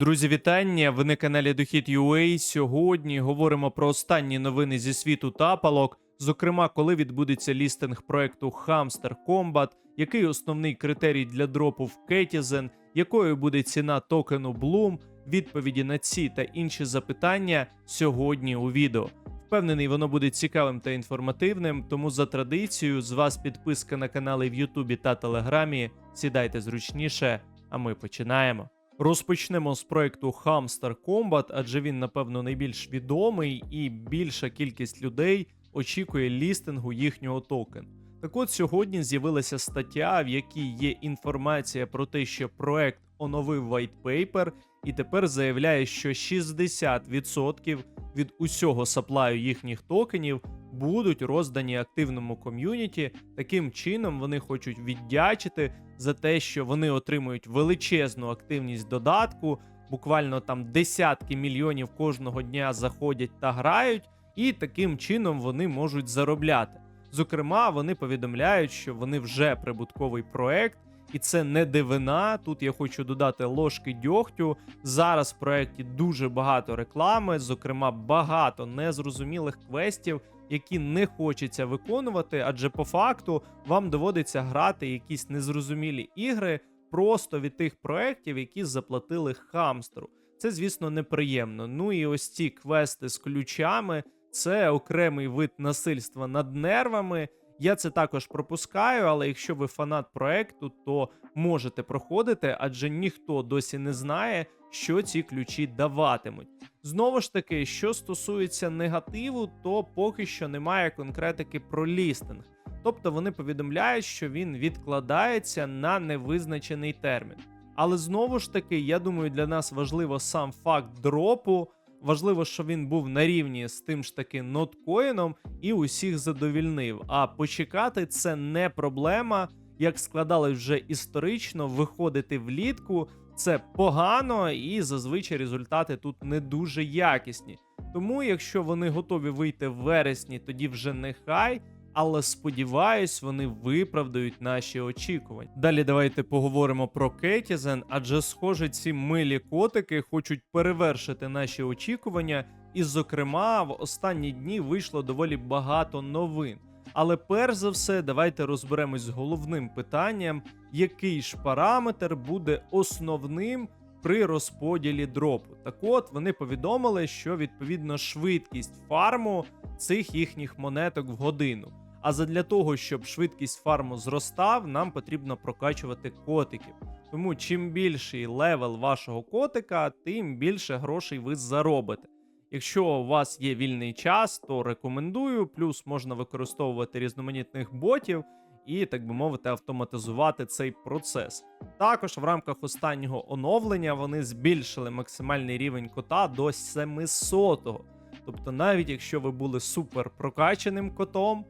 Друзі, вітання! Ви на каналі Дохід.ua. Сьогодні говоримо про останні новини зі світу тапалок. Зокрема, коли відбудеться лістинг проекту Hamster Combat, який основний критерій для дропу в Кетізен, якою буде ціна токену Bloom, відповіді на ці та інші запитання сьогодні у відео. Впевнений, воно буде цікавим та інформативним, тому за традицією з вас підписка на канали в Ютубі та Телеграмі. Сідайте зручніше, а ми починаємо. Розпочнемо з проекту Hamster Combat, адже він, напевно, найбільш відомий і більша кількість людей очікує лістингу їхнього токену. Так от сьогодні з'явилася стаття, в якій є інформація про те, що проект оновив white paper і тепер заявляє, що 60% від усього саплаю їхніх токенів будуть роздані активному ком'юніті. Таким чином вони хочуть віддячити за те, що вони отримують величезну активність додатку, буквально там десятки мільйонів кожного дня заходять та грають, і таким чином вони можуть заробляти. Зокрема, вони повідомляють, що вони вже прибутковий проект, і це не дивина. Тут я хочу додати ложки дьогтю. Зараз в проєкті дуже багато реклами, зокрема, багато незрозумілих квестів, які не хочеться виконувати, адже по факту вам доводиться грати якісь незрозумілі ігри просто від тих проєктів, які заплатили хамстеру. Це, звісно, неприємно. Ну і ось ці квести з ключами це окремий вид насильства над нервами. Я це також пропускаю, але якщо ви фанат проекту, то можете проходити, адже ніхто досі не знає, що ці ключі даватимуть. Знову ж таки, що стосується негативу, то поки що немає конкретики про лістинг. Тобто вони повідомляють, що він відкладається на невизначений термін. Але знову ж таки, я думаю, для нас важливо сам факт дропу. Важливо, що він був на рівні з тим ж таки ноткоїном і усіх задовільнив. А почекати це не проблема. Як складали вже історично, виходити влітку це погано, і зазвичай результати тут не дуже якісні. Тому, якщо вони готові вийти в вересні, тоді вже нехай. Але сподіваюсь, вони виправдають наші очікування. Далі давайте поговоримо про Кетізен, адже, схоже, ці милі котики хочуть перевершити наші очікування. І, зокрема, в останні дні вийшло доволі багато новин. Але перш за все, давайте розберемось з головним питанням, який ж параметр буде основним при розподілі дропу. Так от вони повідомили, що відповідно швидкість фарму цих їхніх монеток в годину. А задля того, щоб швидкість фарму зростав, нам потрібно прокачувати котиків. Тому чим більший левел вашого котика, тим більше грошей ви заробите. Якщо у вас є вільний час, то рекомендую. Плюс можна використовувати різноманітних ботів і, так би мовити, автоматизувати цей процес. Також в рамках останнього оновлення вони збільшили максимальний рівень кота до 700-го. Тобто, навіть якщо ви були супер прокачаним котом,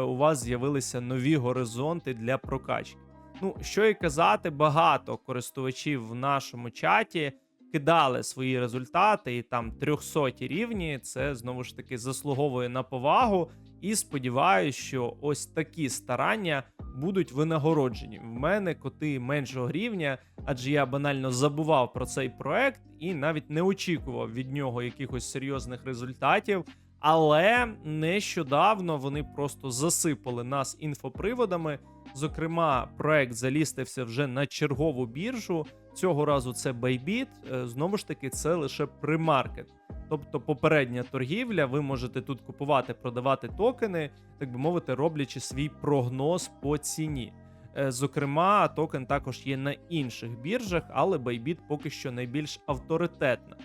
у вас з'явилися нові горизонти для прокачки. Ну, що і казати, багато користувачів в нашому чаті кидали свої результати, і там 300 рівні. Це знову ж таки заслуговує на повагу. І сподіваюся, що ось такі старання будуть винагороджені. В мене коти меншого рівня, адже я банально забував про цей проект і навіть не очікував від нього якихось серйозних результатів. Але нещодавно вони просто засипали нас інфоприводами. Зокрема, проект залістився вже на чергову біржу. Цього разу це Bybit, е, Знову ж таки, це лише примаркет. Тобто попередня торгівля, ви можете тут купувати, продавати токени, так би мовити, роблячи свій прогноз по ціні. Е, Зокрема, токен також є на інших біржах, але Bybit поки що найбільш авторитетна.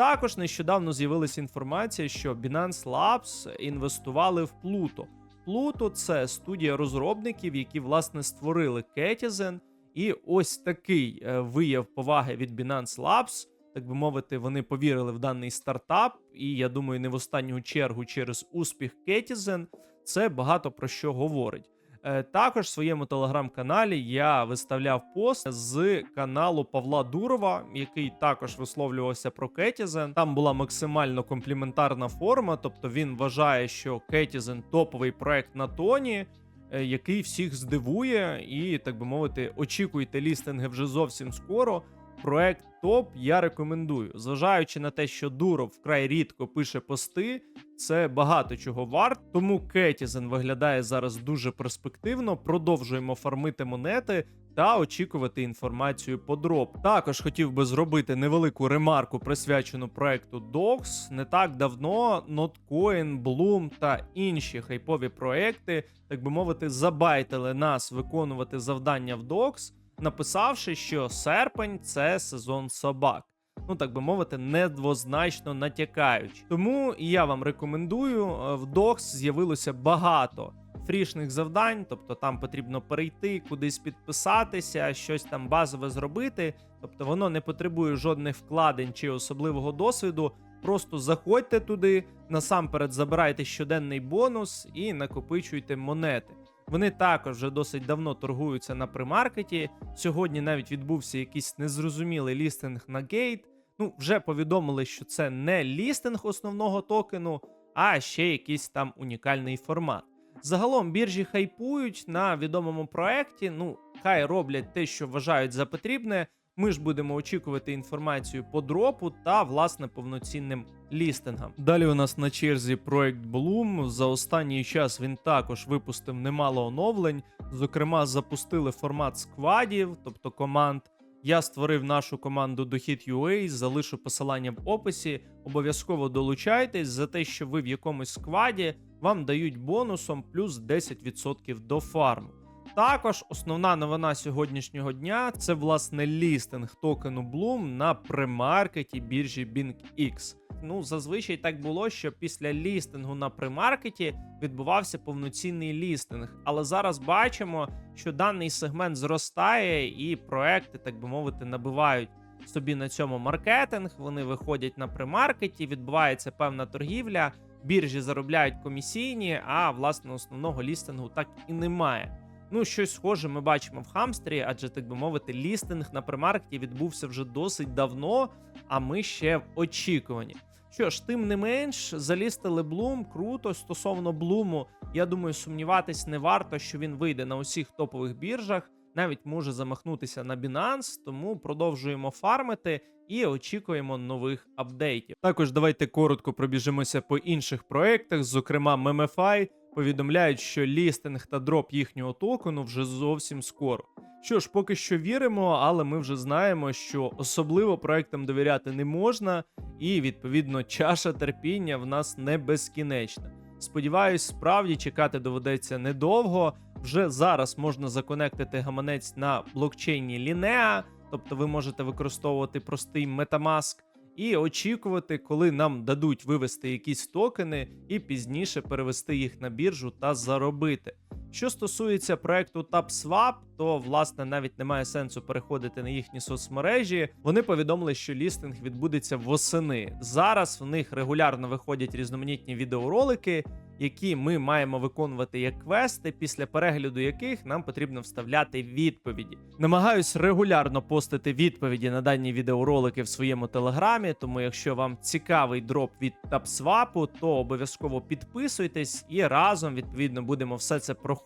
Також нещодавно з'явилася інформація, що Binance Labs інвестували в Pluto. Pluto – це студія розробників, які власне створили Ketizen. І ось такий е, вияв поваги від Binance Labs. Так би мовити, вони повірили в даний стартап, і я думаю, не в останню чергу через успіх Ketizen це багато про що говорить. Е, Також в своєму телеграм-каналі я виставляв пост з каналу Павла Дурова, який також висловлювався про Кетізен. Там була максимально компліментарна форма, тобто він вважає, що Кетізен топовий проект на тоні, е, який всіх здивує, і так би мовити, очікуйте лістинги вже зовсім скоро. Проект топ я рекомендую. Зважаючи на те, що Дуров вкрай рідко пише пости, це багато чого варт. Тому Кетізен виглядає зараз дуже перспективно. Продовжуємо фармити монети та очікувати інформацію по. Також хотів би зробити невелику ремарку, присвячену проекту Dogs. Не так давно Notcoin, Bloom та інші хайпові проекти, так би мовити, забайтили нас виконувати завдання в Dogs, написавши, що серпень це сезон собак. Ну, так би мовити, недвозначно натякаючи. Тому я вам рекомендую. е, В Docs з'явилося багато фрішних завдань, тобто там потрібно перейти, кудись підписатися, щось там базове зробити. Тобто воно не потребує жодних вкладень чи особливого досвіду. Просто заходьте туди, насамперед забирайте щоденний бонус і накопичуйте монети. Вони також вже досить давно торгуються на примаркеті. Сьогодні навіть відбувся якийсь незрозумілий лістинг на гейт. Ну, вже повідомили, що це не лістинг основного токену, а ще якийсь там унікальний формат. Загалом біржі хайпують на відомому проекті. Ну, хай роблять те, що вважають за потрібне. Ми ж будемо очікувати інформацію по дропу та власне повноцінним лістингам. Далі у нас на черзі проект Bloom. За останній час він також випустив немало оновлень. Зокрема, запустили формат сквадів, тобто команд. Я створив нашу команду Дохід.ua, залишу посилання в описі. Обов'язково долучайтесь за те, що ви в якомусь скваді вам дають бонусом плюс 10% до фарму. Також основна новина сьогоднішнього дня це власне лістинг токену Bloom на примаркеті біржі BingX. Ну, зазвичай так було, що після лістингу на примаркеті відбувався повноцінний лістинг. Але зараз бачимо, що даний сегмент зростає, і проекти, так би мовити, набивають собі на цьому маркетинг. Вони виходять на примаркеті, відбувається певна торгівля. Біржі заробляють комісійні, а власне основного лістингу так і немає. Ну, щось схоже ми бачимо в хамстері, адже так би мовити, лістинг на примаркеті відбувся вже досить давно, а ми ще в очікуванні. Що ж, тим не менш, залістили Блум, круто. Стосовно Блуму, я думаю, сумніватись не варто, що він вийде на усіх топових біржах, навіть може замахнутися на Binance, тому продовжуємо фармити і очікуємо нових апдейтів. Також давайте коротко пробіжимося по інших проектах, зокрема MMFI повідомляють, що лістинг та дроп їхнього токену вже зовсім скоро. Що ж, поки що віримо, але ми вже знаємо, що особливо проектам довіряти не можна, і відповідно чаша терпіння в нас не безкінечна. Сподіваюсь, справді чекати доведеться недовго. Вже зараз можна законектити гаманець на блокчейні Linea, тобто ви можете використовувати простий Metamask і очікувати, коли нам дадуть вивести якісь токени, і пізніше перевести їх на біржу та заробити. Що стосується проекту TapSwap, то власне навіть немає сенсу переходити на їхні соцмережі. Вони повідомили, що лістинг відбудеться восени. Зараз в них регулярно виходять різноманітні відеоролики, які ми маємо виконувати як квести, після перегляду яких нам потрібно вставляти відповіді. Намагаюсь регулярно постити відповіді на дані відеоролики в своєму телеграмі. Тому, якщо вам цікавий дроп від TapSwap, то обов'язково підписуйтесь і разом відповідно будемо все це проходити.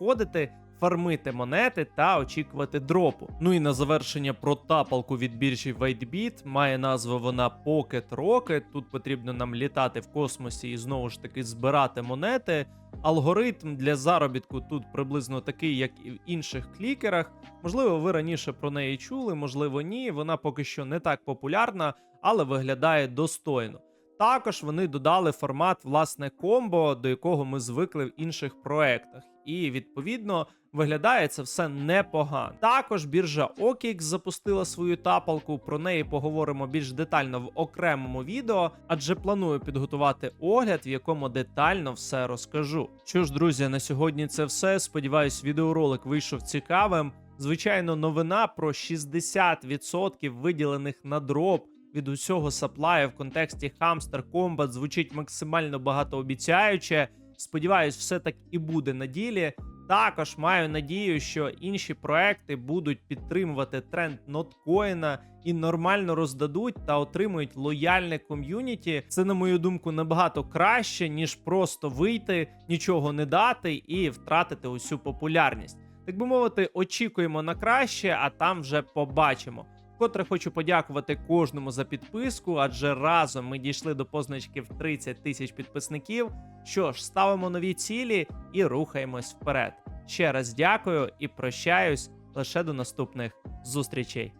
Фармити монети та очікувати дропу. Ну і на завершення про тапалку від біржі WhiteBit. Має назву вона Pocket Rocket. Тут потрібно нам літати в космосі і знову ж таки збирати монети. Алгоритм для заробітку тут приблизно такий, як і в інших клікерах. Можливо, ви раніше про неї чули, можливо, ні. Вона поки що не так популярна, але виглядає достойно. Також вони додали формат власне комбо, до якого ми звикли в інших проектах. І відповідно виглядає це все непогано. Також біржа OKX запустила свою тапалку. Про неї поговоримо більш детально в окремому відео, адже планую підготувати огляд, в якому детально все розкажу. Що ж, друзі, на сьогодні це все. Сподіваюсь, відеоролик вийшов цікавим. Звичайно, новина про 60% виділених на дроп від усього саплаю в контексті Hamster Combat звучить максимально багатообіцяюче. Сподіваюсь, все так і буде на ділі. Також маю надію, що інші проекти будуть підтримувати тренд ноткоїна і нормально роздадуть та отримують лояльне ком'юніті. Це, на мою думку, набагато краще, ніж просто вийти, нічого не дати і втратити усю популярність. Так би мовити, очікуємо на краще, а там вже побачимо. Вкотре хочу подякувати кожному за підписку, адже разом ми дійшли до позначки в 30 тисяч підписників. Що ж, ставимо нові цілі і рухаємось вперед. Ще раз дякую і прощаюсь лише до наступних зустрічей.